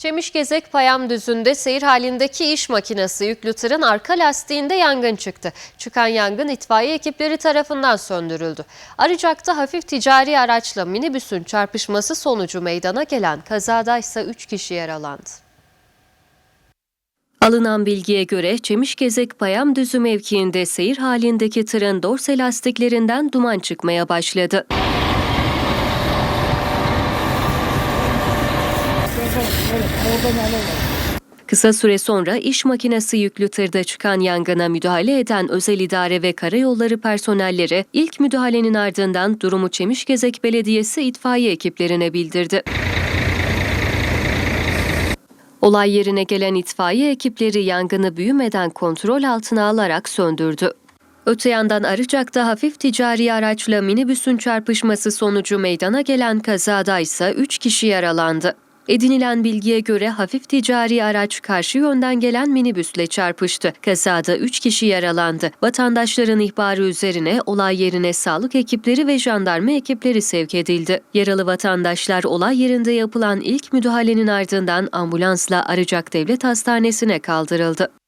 Çemişgezek Payamdüzü'nde seyir halindeki iş makinesi yüklü tırın arka lastiğinde yangın çıktı. Çıkan yangın itfaiye ekipleri tarafından söndürüldü. Arıcak'ta hafif ticari araçla minibüsün çarpışması sonucu meydana gelen kazada ise 3 kişi yaralandı. Alınan bilgiye göre Çemişgezek Payamdüzü mevkiinde seyir halindeki tırın dorse lastiklerinden duman çıkmaya başladı. Kısa süre sonra iş makinesi yüklü tırda çıkan yangına müdahale eden özel idare ve karayolları personelleri ilk müdahalenin ardından durumu Çemişgezek Belediyesi itfaiye ekiplerine bildirdi. Olay yerine gelen itfaiye ekipleri yangını büyümeden kontrol altına alarak söndürdü. Öte yandan Arıcak'ta hafif ticari araçla minibüsün çarpışması sonucu meydana gelen kazada ise 3 kişi yaralandı. Edinilen bilgiye göre hafif ticari araç karşı yönden gelen minibüsle çarpıştı. Kazada 3 kişi yaralandı. Vatandaşların ihbarı üzerine olay yerine sağlık ekipleri ve jandarma ekipleri sevk edildi. Yaralı vatandaşlar olay yerinde yapılan ilk müdahalenin ardından ambulansla Arıcak Devlet Hastanesi'ne kaldırıldı.